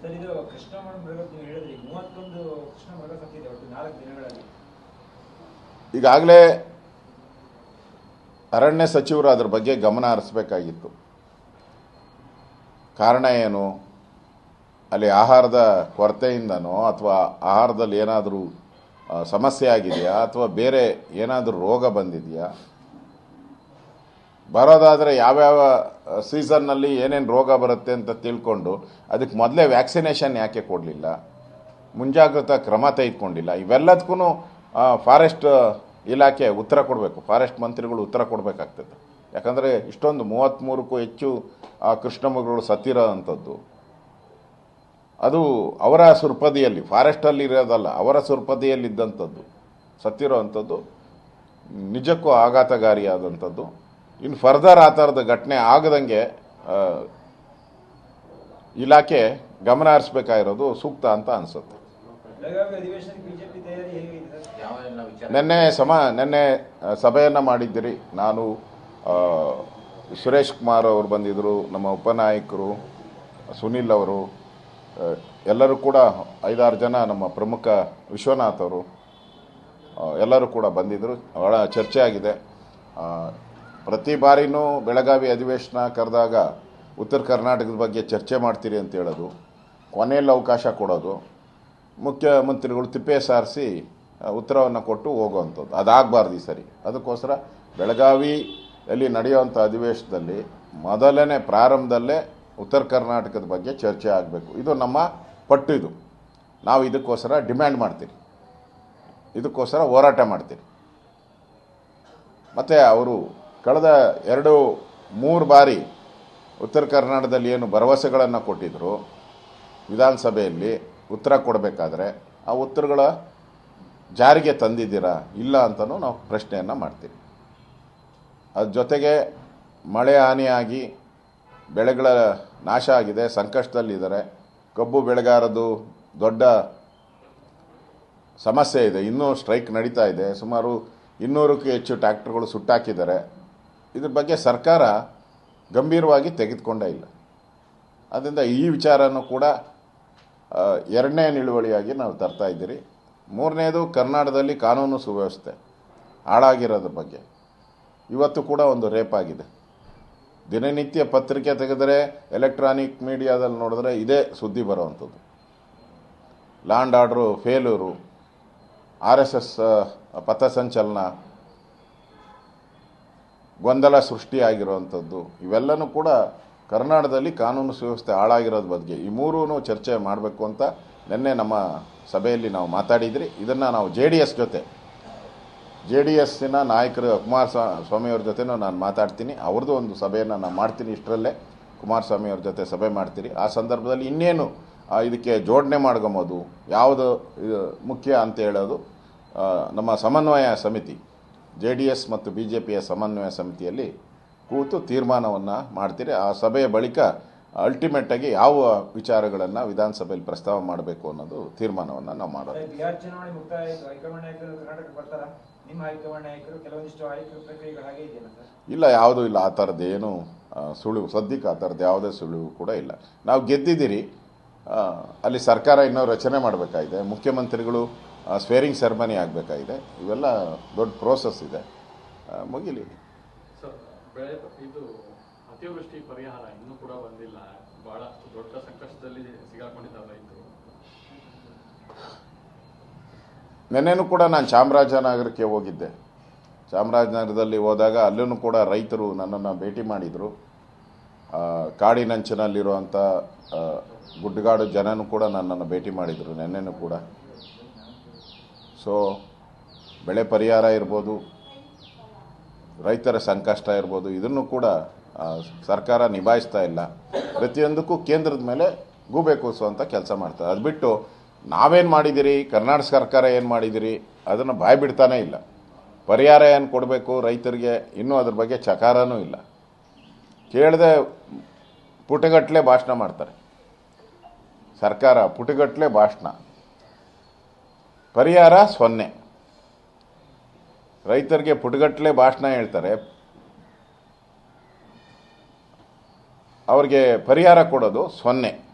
Sir, ಇದು ಕೃಷ್ಣ ಮೃಗ ನೀವು ಹೇಳಿದ್ರಿ ಮೂವತ್ತೊಂದು ಕೃಷ್ಣ ಮೃಗ ಒಟ್ಟು ನಾಲ್ಕು ದಿನಗಳಲ್ಲಿ. ಈಗಾಗಲೇ ಅರಣ್ಯ ಸಚಿವರು ಅದ್ರ ಬಗ್ಗೆ ಗಮನ ಹರಿಸ್ಬೇಕಾಗಿತ್ತು. ಕಾರಣ ಏನು? ಅಲ್ಲಿ ಆಹಾರದ ಕೊರತೆಯಿಂದನೋ ಅಥವಾ ಆಹಾರದಲ್ಲಿ ಏನಾದರೂ ಸಮಸ್ಯೆ ಆಗಿದೆಯಾ ಅಥವಾ ಬೇರೆ ಏನಾದರೂ ರೋಗ ಬಂದಿದೆಯಾ? ಬರೋದಾದರೆ ಯಾವ್ಯಾವ ಸೀಸನ್ನಲ್ಲಿ ಏನೇನು ರೋಗ ಬರುತ್ತೆ ಅಂತ ತಿಳ್ಕೊಂಡು ಅದಕ್ಕೆ ಮೊದಲೇ ವ್ಯಾಕ್ಸಿನೇಷನ್ ಯಾಕೆ ಕೊಡಲಿಲ್ಲ? ಮುಂಜಾಗ್ರತಾ ಕ್ರಮ ತೆಗೆದುಕೊಂಡಿಲ್ಲ. ಇವೆಲ್ಲದಕ್ಕೂ ಫಾರೆಸ್ಟ್ ಇಲಾಖೆ ಉತ್ತರ ಕೊಡಬೇಕು. ಫಾರೆಸ್ಟ್ ಮಂತ್ರಿಗಳು ಉತ್ತರ ಕೊಡಬೇಕಾಗ್ತದೆ. ಯಾಕಂದರೆ ಇಷ್ಟೊಂದು ಮೂವತ್ತ್ಮೂರಕ್ಕೂ ಹೆಚ್ಚು, ಆ ಕೃಷ್ಣಮೃಗಗಳು ಸತ್ತಿರೋ ಅಂಥದ್ದು. ಅದು ಅವರ ಸುರ್ಪದಿಯಲ್ಲಿ, ಫಾರೆಸ್ಟಲ್ಲಿ ಇರೋದಲ್ಲ, ಅವರ ಸುರ್ಪದಿಯಲ್ಲಿದ್ದಂಥದ್ದು. ಸತ್ತಿರೋ ಅಂಥದ್ದು, ನಿಜಕ್ಕೂ ಆಘಾತಕಾರಿಯಾದಂಥದ್ದು. ಇನ್ನು ಫರ್ದರ್ ಆ ಥರದ ಘಟನೆ ಆಗದಂಗೆ ಆ, ಇಲಾಖೆ ಗಮನ ಹರಿಸ್ಬೇಕಾಗಿರೋದು ಸೂಕ್ತ ಅಂತ ಅನಿಸುತ್ತೆ. ನಿನ್ನೆ ಸಮ ನಿನ್ನೆ ಸಭೆಯನ್ನು ಮಾಡಿದ್ದೀರಿ. ನಾನು ಸುರೇಶ್ ಕುಮಾರ್ ಅವರು ಬಂದಿದ್ದರು ನಮ್ಮ ಉಪನಾಯಕರು ಸುನಿಲ್ ಅವರು ಎಲ್ಲರೂ ಕೂಡ ಐದಾರು ಜನ ನಮ್ಮ ಪ್ರಮುಖ ವಿಶ್ವನಾಥ್ ಅವರು ಎಲ್ಲರೂ ಕೂಡ ಬಂದಿದ್ದರು ಭಾಳ ಚರ್ಚೆ ಆಗಿದೆ ಆ, ಪ್ರತಿ ಬಾರಿನೂ ಬೆಳಗಾವಿ ಅಧಿವೇಶನ ಕರೆದಾಗ ಉತ್ತರ ಕರ್ನಾಟಕದ ಬಗ್ಗೆ ಚರ್ಚೆ ಮಾಡ್ತೀರಿ ಅಂತ ಹೇಳೋದು, ಕೊನೆಯಲ್ಲಿ ಅವಕಾಶ ಕೊಡೋದು, ಮುಖ್ಯಮಂತ್ರಿಗಳು ತಿಪ್ಪೆ ಸಾರಿಸಿ ಉತ್ತರವನ್ನು ಕೊಟ್ಟು ಹೋಗುವಂಥದ್ದು. ಅದಾಗಬಾರ್ದು ಈ ಸರಿ. ಅದಕ್ಕೋಸ್ಕರ ಬೆಳಗಾವಿಯಲ್ಲಿ ನಡೆಯುವಂಥ ಅಧಿವೇಶನದಲ್ಲಿ ಮೊದಲನೇ ಪ್ರಾರಂಭದಲ್ಲೇ ಉತ್ತರ ಕರ್ನಾಟಕದ ಬಗ್ಗೆ ಚರ್ಚೆ ಆಗಬೇಕು. ಇದು ನಮ್ಮ ಪಟ್ಟು ಇದು. ನಾವು ಇದಕ್ಕೋಸ್ಕರ ಡಿಮ್ಯಾಂಡ್ ಮಾಡ್ತೀವಿ ಇದಕ್ಕೋಸ್ಕರ ಹೋರಾಟ ಮಾಡ್ತೀವಿ ಮತ್ತು ಅವರು ಕಳೆದ ಎರಡು, ಮೂರು ಬಾರಿ ಉತ್ತರ ಕರ್ನಾಟಕದಲ್ಲಿ ಏನು ಭರವಸೆಗಳನ್ನು ಕೊಟ್ಟಿದ್ದರು ವಿಧಾನಸಭೆಯಲ್ಲಿ ಉತ್ತರ ಕೊಡಬೇಕಾದ್ರೆ ಆ ಉತ್ತರಗಳ ಜಾರಿಗೆ ತಂದಿದ್ದೀರಾ, ಇಲ್ಲ ಅಂತಲೂ ನಾವು ಪ್ರಶ್ನೆಯನ್ನು ಮಾಡ್ತೀವಿ. ಅದ್ರ ಜೊತೆಗೆ ಮಳೆ ಹಾನಿಯಾಗಿ ಬೆಳೆಗಳ ನಾಶ ಆಗಿದೆ, ಸಂಕಷ್ಟದಲ್ಲಿದ್ದಾರೆ, ಕಬ್ಬು ಬೆಳೆಗಾರದು ದೊಡ್ಡ ಸಮಸ್ಯೆ ಇದೆ, ಇನ್ನೂ ಸ್ಟ್ರೈಕ್ ನಡೀತಾ ಇದೆ, ಸುಮಾರು ಇನ್ನೂರಕ್ಕೂ ಹೆಚ್ಚು ಟ್ರ್ಯಾಕ್ಟರ್ಗಳು ಸುಟ್ಟಾಕಿದ್ದಾರೆ. ಇದ್ರ ಬಗ್ಗೆ ಸರ್ಕಾರ ಗಂಭೀರವಾಗಿ ತೆಗೆದುಕೊಂಡೇ ಇಲ್ಲ. ಆದ್ದರಿಂದ ಈ ವಿಚಾರನೂ ಕೂಡ ಎರಡನೇ ನಿಳುವಳಿಯಾಗಿ ನಾವು ತರ್ತಾ ಇದ್ದೀರಿ. ಮೂರನೇದು, ಕರ್ನಾಟಕದಲ್ಲಿ ಕಾನೂನು ಸುವ್ಯವಸ್ಥೆ ಹಾಳಾಗಿರೋದ್ರ ಬಗ್ಗೆ. ಇವತ್ತು ಕೂಡ ಒಂದು ರೇಪ್ ಆಗಿದೆ. ದಿನನಿತ್ಯ ಪತ್ರಿಕೆ ತೆಗೆದರೆ, ಎಲೆಕ್ಟ್ರಾನಿಕ್ ಮೀಡಿಯಾದಲ್ಲಿ ನೋಡಿದ್ರೆ ಇದೇ ಸುದ್ದಿ ಬರುವಂಥದ್ದು. Law and order, failure, R S S ಪಥಸಂಚಲನ ಗೊಂದಲ ಸೃಷ್ಟಿಯಾಗಿರುವಂಥದ್ದು. ಇವೆಲ್ಲನೂ ಕೂಡ ಕರ್ನಾಟಕದಲ್ಲಿ ಕಾನೂನು ಸುವ್ಯವಸ್ಥೆ ಹಾಳಾಗಿರೋದ್ರ ಬಗ್ಗೆ ಈ ಮೂರೂ ಚರ್ಚೆ ಮಾಡಬೇಕು ಅಂತ ನಿನ್ನೆ ನಮ್ಮ ಸಭೆಯಲ್ಲಿ ನಾವು ಮಾತಾಡಿದ್ರಿ. ಇದನ್ನು ನಾವು ಜೆ ಡಿ ಎಸ್ ಜೊತೆ, ಜೆ ಡಿ ಎಸ್ಸಿನ ನಾಯಕರು ಕುಮಾರಸ್ವಾಮಿಯವ್ರ ಜೊತೆನೂ ನಾನು ಮಾತಾಡ್ತೀನಿ. ಅವ್ರದ್ದು ಒಂದು ಸಭೆಯನ್ನು ನಾನು ಮಾಡ್ತೀನಿ ಇಷ್ಟರಲ್ಲೇ. ಕುಮಾರಸ್ವಾಮಿಯವ್ರ ಜೊತೆ ಸಭೆ ಮಾಡ್ತೀರಿ. ಆ ಸಂದರ್ಭದಲ್ಲಿ ಇನ್ನೇನು ಇದಕ್ಕೆ ಜೋಡಣೆ ಮಾಡ್ಕೊಂಬೋದು ಯಾವುದು ಮುಖ್ಯ ಅಂತ ಹೇಳೋದು ನಮ್ಮ ಸಮನ್ವಯ ಸಮಿತಿ. ಜೆ ಡಿ ಎಸ್ ಮತ್ತು ಬಿ ಜೆ ಪಿಯ ಸಮನ್ವಯ ಸಮಿತಿಯಲ್ಲಿ ಕೂತು ತೀರ್ಮಾನವನ್ನು ಮಾಡ್ತೀರಿ. ಆ ಸಭೆಯ ಬಳಿಕ ಅಲ್ಟಿಮೇಟಾಗಿ ಯಾವ ವಿಚಾರಗಳನ್ನು ವಿಧಾನಸಭೆಯಲ್ಲಿ ಪ್ರಸ್ತಾವ ಮಾಡಬೇಕು ಅನ್ನೋದು ತೀರ್ಮಾನವನ್ನು ನಾವು ಮಾಡೋದು. ಇಲ್ಲ ಯಾವುದೂ ಇಲ್ಲ. ಆ ಥರದ್ದು ಏನು ಸುಳಿವು. ಸದ್ಯಕ್ಕೆ ಆ ಥರದ್ದು ಯಾವುದೇ ಸುಳಿವು ಕೂಡ ಇಲ್ಲ. ನಾವು ಗೆದ್ದಿದ್ದೀರಿ. ಅಲ್ಲಿ ಸರ್ಕಾರ ಇನ್ನೂ ರಚನೆ ಮಾಡಬೇಕಾಗಿದೆ. ಮುಖ್ಯಮಂತ್ರಿಗಳು ಸ್ವೇರಿಂಗ್ ಸೆರೆಮನಿ ಆಗಬೇಕಾಗಿದೆ. ಇವೆಲ್ಲ ದೊಡ್ಡ ಪ್ರೋಸೆಸ್ ಇದೆ. ಮುಗಿಲಿ. ಇದು ಅತಿವೃಷ್ಟಿ ಪರಿಹಾರ ಇನ್ನೂ ಕೂಡ ಬಂದಿಲ್ಲ. ಬಹಳಷ್ಟು ದೊಡ್ಡ ಸಂಕಷ್ಟದಲ್ಲಿ ಸಿಗಾಕೊಂಡಿದ್ದಾರೆ ರೈತರು. ನೆನ್ನೆನೂ ಕೂಡ ನಾನು ಚಾಮರಾಜನಗರಕ್ಕೆ ಹೋಗಿದ್ದೆ. ಚಾಮರಾಜನಗರದಲ್ಲಿ ಹೋದಾಗ ಅಲ್ಲೂ ಕೂಡ ರೈತರು ನನ್ನನ್ನು ಭೇಟಿ ಮಾಡಿದರು. ಕಾಡಿನಂಚಿನಲ್ಲಿರುವಂಥ ಗುಡ್ಡಗಾಡು ಜನನೂ ಕೂಡ ನನ್ನನ್ನು ಭೇಟಿ ಮಾಡಿದರು ನೆನ್ನೆನೂ ಕೂಡ. ಸೊ ಬೆಳೆ ಪರಿಹಾರ ಇರ್ಬೋದು, ರೈತರ ಸಂಕಷ್ಟ ಇರ್ಬೋದು, ಇದನ್ನು ಕೂಡ ಸರ್ಕಾರ ನಿಭಾಯಿಸ್ತಾ ಇಲ್ಲ. ಪ್ರತಿಯೊಂದಕ್ಕೂ ಕೇಂದ್ರದ ಮೇಲೆ ಗೂಬೆ ಅಂತ ಕೆಲಸ ಮಾಡ್ತಾರೆ. ಅದು ಬಿಟ್ಟು ನಾವೇನು ಮಾಡಿದ್ದೀರಿ ಕರ್ನಾಟಕ ಸರ್ಕಾರ ಏನು ಮಾಡಿದ್ದೀರಿ ಅದನ್ನು ಬಾಯಿ ಬಿಡ್ತಾನೆ ಇಲ್ಲ. ಪರಿಹಾರ ಏನು ಕೊಡಬೇಕು ರೈತರಿಗೆ? ಇನ್ನೂ ಅದ್ರ ಬಗ್ಗೆ ಚಕಾರನೂ ಇಲ್ಲ. ಕೇಳದೆ ಪುಟಗಟ್ಟಲೆ ಭಾಷಣ ಮಾಡ್ತಾರೆ. ಸರ್ಕಾರ ಪುಟಗಟ್ಟಲೆ ಭಾಷಣ. ಪರಿಹಾರ ಸೊನ್ನೆ. ರೈತರಿಗೆ ಪುಟಗಟ್ಟಲೆ ಭಾಷಣ ಹೇಳ್ತಾರೆ. ಅವ್ರಿಗೆ ಪರಿಹಾರ ಕೊಡೋದು ಸೊನ್ನೆ.